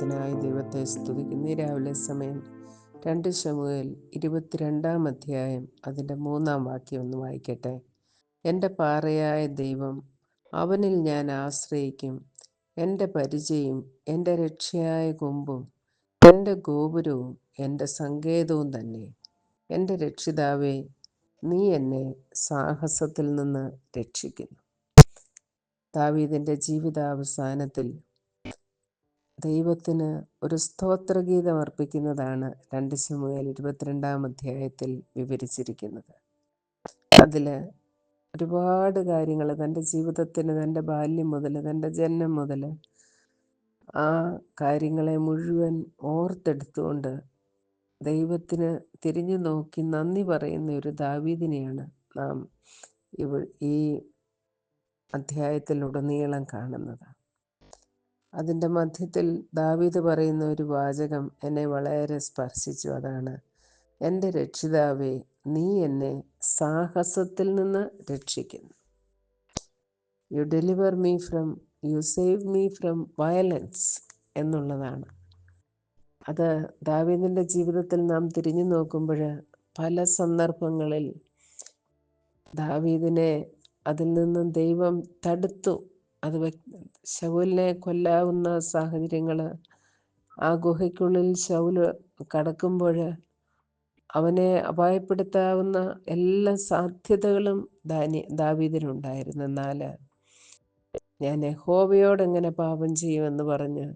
അനുഗ്രഹത്തിനായി ദൈവത്തെ സ്തുതിക്കുന്നു. ഈ രാവിലെ സമയം രണ്ട് ശമുവേൽ ഇരുപത്തിരണ്ടാം അധ്യായം അതിന്റെ മൂന്നാം വാക്യം ഒന്ന് വായിക്കട്ടെ. എന്റെ പാറയായ ദൈവം അവനിൽ ഞാൻ ആശ്രയിക്കും. എന്റെ പരിചയം എന്റെ രക്ഷയായ കൊമ്പും എന്റെ ഗോപുരവും എന്റെ സങ്കേതവും തന്നെ. എന്റെ രക്ഷിതാവേ നീ എന്നെ സാഹസത്തിൽ നിന്ന് രക്ഷിക്കുന്നു. ദാവീദിന്റെ ജീവിതാവസാനത്തിൽ ദൈവത്തിന് ഒരു സ്തോത്രഗീതം അർപ്പിക്കുന്നതാണ് രണ്ട് ശമുവേൽ ഇരുപത്തിരണ്ടാം അധ്യായത്തിൽ വിവരിച്ചിരിക്കുന്നത്. അതിൽ ഒരുപാട് കാര്യങ്ങൾ തന്റെ ജീവിതത്തിന് തന്റെ ബാല്യം മുതൽ തന്റെ ജന്മം മുതൽ ആ കാര്യങ്ങളെ മുഴുവൻ ഓർത്തെടുത്തുകൊണ്ട് ദൈവത്തിന് തിരിഞ്ഞു നോക്കി നന്ദി പറയുന്ന ഒരു ദാവീദിനെയാണ് നാം ഇവ ഈ അധ്യായത്തിലുടനീളം കാണുന്നത്. അതിന്റെ മധ്യത്തിൽ ദാവീദ് പറയുന്ന ഒരു വാചകം എന്നെ വളരെ സ്പർശിച്ചു. അതാണ് എന്റെ രക്ഷിതാവേ നീ എന്നെ സാഹസത്തിൽ നിന്ന് രക്ഷിക്കുന്നു. You deliver me from you save me from violence എന്നുള്ളതാണ്. അത് ദാവീദിന്റെ ജീവിതത്തിൽ നാം തിരിഞ്ഞു നോക്കുമ്പോൾ പല സന്ദർഭങ്ങളിൽ ദാവീദിനെ അതിൽ നിന്നും ദൈവം തടുത്തു. അത് ശൗലിനെ കൊല്ലാവുന്ന സാഹചര്യങ്ങൾ ആ ഗുഹയ്ക്കുള്ളിൽ ശൗൽ കടക്കുമ്പോൾ അവനെ അപായപ്പെടുത്താവുന്ന എല്ലാ സാധ്യതകളും ദാനി ദാവീദിനുണ്ടായിരുന്നു. എന്നാൽ ഞാൻ യഹോവയോട് എങ്ങനെ പാപം ചെയ്യുമെന്ന് പറഞ്ഞ്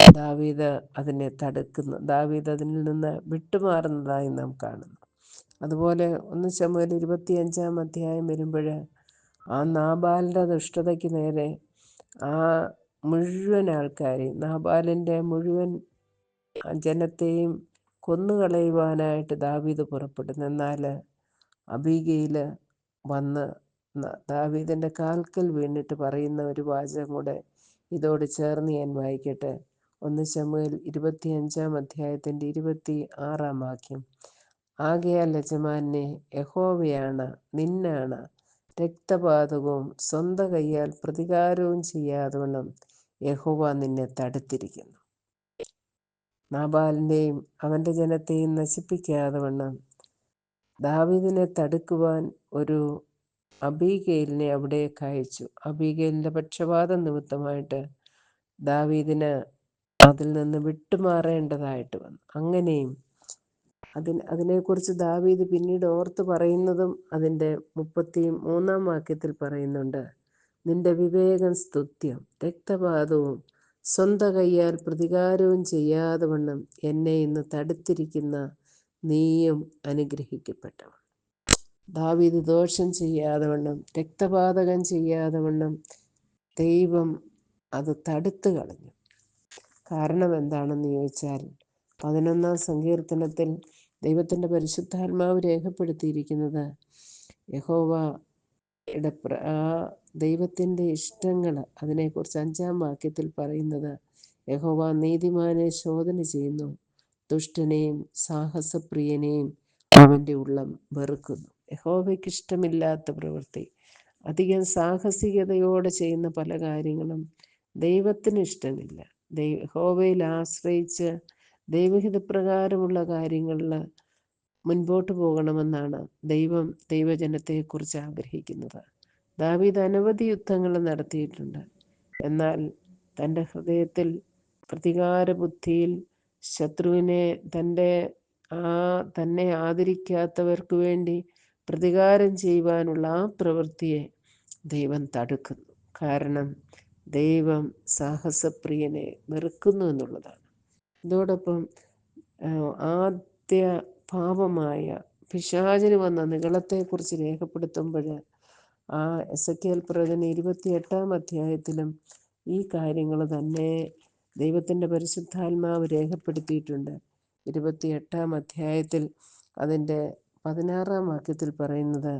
ദാവീദ് അതിനെ തടുക്കുന്നു. ദാവീദ് അതിൽ നിന്ന് വിട്ടുമാറുന്നതായി നാം കാണുന്നു. അതുപോലെ ഒന്ന് ചമ്മൽ ഇരുപത്തിയഞ്ചാം അധ്യായം വരുമ്പോൾ ആ നാബാലിന്റെ ദുഷ്ടതയ്ക്ക് നേരെ ആ മുഴുവൻ ആൾക്കാരെയും നാബാലിന്റെ മുഴുവൻ ജനത്തെയും കൊന്നുകളയുവാനായിട്ട് ദാവീദ് പുറപ്പെടുന്നു. എന്നാൽ അബീഗയിൽ വന്ന് ദാവീദിന്റെ കാൽക്കൽ വീണിട്ട് പറയുന്ന ഒരു വാചകം കൂടെ ഇതോട് ചേർന്ന് ഞാൻ വായിക്കട്ടെ. ഒന്ന് ചമുവേൽ ഇരുപത്തിയഞ്ചാം അധ്യായത്തിന്റെ ഇരുപത്തി ആറാം വാക്യം. ആകയാൽ യജമാനെ യഹോവയാണ് നിന്നാണ് രക്തപാതകവും സ്വന്തം കൈയാൽ പ്രതികാരവും ചെയ്യാതവണ്ണം യഹോവ നിന്നെ തടുത്തിരിക്കുന്നു. നാബാലിനെയും അവന്റെ ജനത്തെയും നശിപ്പിക്കാതെ വണ്ണം ദാവിദിനെ തടുക്കുവാൻ ഒരു അബീഗേലിനെ അവിടേക്ക് അയച്ചു. അബീഗേലിന്റെ പക്ഷപാതം നിമിത്തമായിട്ട് ദാവീദിന് അതിൽ നിന്ന് വിട്ടുമാറേണ്ടതായിട്ട് വന്നു. അങ്ങനെയും അതിന് അതിനെക്കുറിച്ച് ദാവീദ് പിന്നീട് ഓർത്ത് പറയുന്നതും അതിന്റെ മുപ്പത്തി മൂന്നാം വാക്യത്തിൽ പറയുന്നുണ്ട്. നിന്റെ വിവേകം സ്തുത്യം രക്തപാതവും സ്വന്തം കയ്യാൽ പ്രതികാരവും ചെയ്യാതെ വണ്ണം എന്നെ ഇന്ന് തടുത്തിരിക്കുന്ന നീയും അനുഗ്രഹിക്കപ്പെട്ടവൻ ദാവീദ് ദോഷം ചെയ്യാതെ വണ്ണം രക്തപാതകം ചെയ്യാതെ വണ്ണം ദൈവം അത് തടുത്തു കളഞ്ഞു. കാരണം എന്താണെന്ന് ചോദിച്ചാൽ പതിനൊന്നാം സങ്കീർത്തനത്തിൽ ദൈവത്തിന്റെ പരിശുദ്ധാത്മാവ് രേഖപ്പെടുത്തിയിരിക്കുന്നത് യഹോവ ആ ദൈവത്തിന്റെ ഇഷ്ടങ്ങൾ അതിനെക്കുറിച്ച് അഞ്ചാം വാക്യത്തിൽ പറയുന്നത് യഹോവ നീതിമാനെ ശോധന ചെയ്യുന്നു. ദുഷ്ടനെയും സാഹസപ്രിയനെയും അവന്റെ ഉള്ളം വെറുക്കുന്നു. യഹോവയ്ക്ക് ഇഷ്ടമില്ലാത്ത പ്രവൃത്തി. അധികം സാഹസികതയോടെ ചെയ്യുന്ന പല കാര്യങ്ങളും ദൈവത്തിന് ഇഷ്ടമില്ല. ദൈവ യഹോവയിൽ ആശ്രയിച്ച് ദൈവഹിതപ്രകാരമുള്ള കാര്യങ്ങളിൽ മുൻപോട്ട് പോകണമെന്നാണ് ദൈവം ദൈവജനത്തെക്കുറിച്ച് ആഗ്രഹിക്കുന്നത്. ദാവീദ് അനവധി യുദ്ധങ്ങൾ നടത്തിയിട്ടുണ്ട്. എന്നാൽ തന്റെ ഹൃദയത്തിൽ പ്രതികാര ബുദ്ധിയിൽ ശത്രുവിനെ തന്റെ ആ തന്നെ ആദരിക്കാത്തവർക്ക് വേണ്ടി പ്രതികാരം ചെയ്യുവാനുള്ള ആ പ്രവൃത്തിയെ ദൈവം തടുക്കുന്നു. കാരണം ദൈവം സാഹസപ്രിയനെ വെറുക്കുന്നു എന്നുള്ളതാണ്. ഇതോടൊപ്പം ആദ്യ പാപമായ പിശാചിന് വന്ന നികളത്തെക്കുറിച്ച് രേഖപ്പെടുത്തുമ്പോൾ ആ എസ് കെ എൽ പ്രവചന ഇരുപത്തിയെട്ടാം അധ്യായത്തിലും ഈ കാര്യങ്ങൾ തന്നെ ദൈവത്തിന്റെ പരിശുദ്ധാത്മാവ് രേഖപ്പെടുത്തിയിട്ടുണ്ട്. ഇരുപത്തിയെട്ടാം അധ്യായത്തിൽ അതിന്റെ പതിനാറാം വാക്യത്തിൽ പറയുന്നത്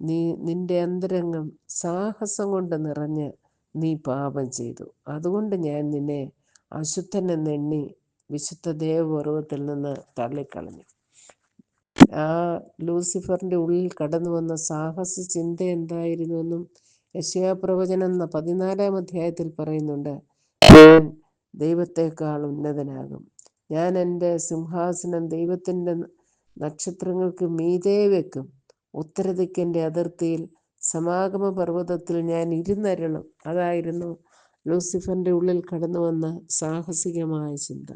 നീ നിന്റെ അന്തരംഗം സാഹസം കൊണ്ട് നിറഞ്ഞ് നീ പാപം ചെയ്തു. അതുകൊണ്ട് ഞാൻ നിന്നെ അശുദ്ധൻ എന്നെണ്ണി വിശുദ്ധ ദേവപർവത്തിൽ നിന്ന് തള്ളിക്കളഞ്ഞു. ആ ലൂസിഫറിന്റെ ഉള്ളിൽ കടന്നു വന്ന സാഹസ ചിന്ത എന്തായിരുന്നുവെന്നും യശയാപ്രവചനം എന്ന പതിനാലാം അധ്യായത്തിൽ പറയുന്നുണ്ട് ഞാൻ ദൈവത്തെക്കാൾ ഉന്നതനാകും. ഞാൻ എന്റെ സിംഹാസനം ദൈവത്തിന്റെ നക്ഷത്രങ്ങൾക്ക് മീതേ വെക്കും. ഉത്തരദിക്കിന്റെ അതിർത്തിയിൽ സമാഗമ പർവതത്തിൽ ഞാൻ ഇരുന്നരണം അതായിരുന്നു ലൂസിഫറിന്റെ ഉള്ളിൽ കടന്നു വന്ന സാഹസികമായ ചിന്ത.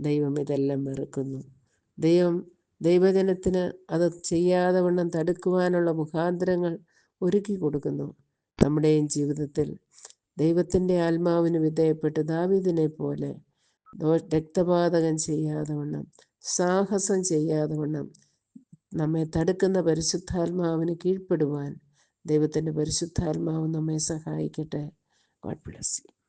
ദൈവം ഇതെല്ലാം വെറുക്കുന്നു. ദൈവം ദൈവജനത്തിന് അത് ചെയ്യാതെ വണ്ണം തടുക്കുവാനുള്ള മുഖാന്തരങ്ങൾ ഒരുക്കി കൊടുക്കുന്നു. നമ്മുടെയും ജീവിതത്തിൽ ദൈവത്തിന്റെ ആത്മാവിന് വിധേയപ്പെട്ട് ദാവിദിനെ പോലെ രക്തപാതകം ചെയ്യാതെ വണ്ണം സാഹസം ചെയ്യാതെ വണ്ണം നമ്മെ തടുക്കുന്ന പരിശുദ്ധാത്മാവിന് കീഴ്പ്പെടുവാൻ ദൈവത്തിന്റെ പരിശുദ്ധാത്മാവ് നമ്മെ സഹായിക്കട്ടെ. God bless you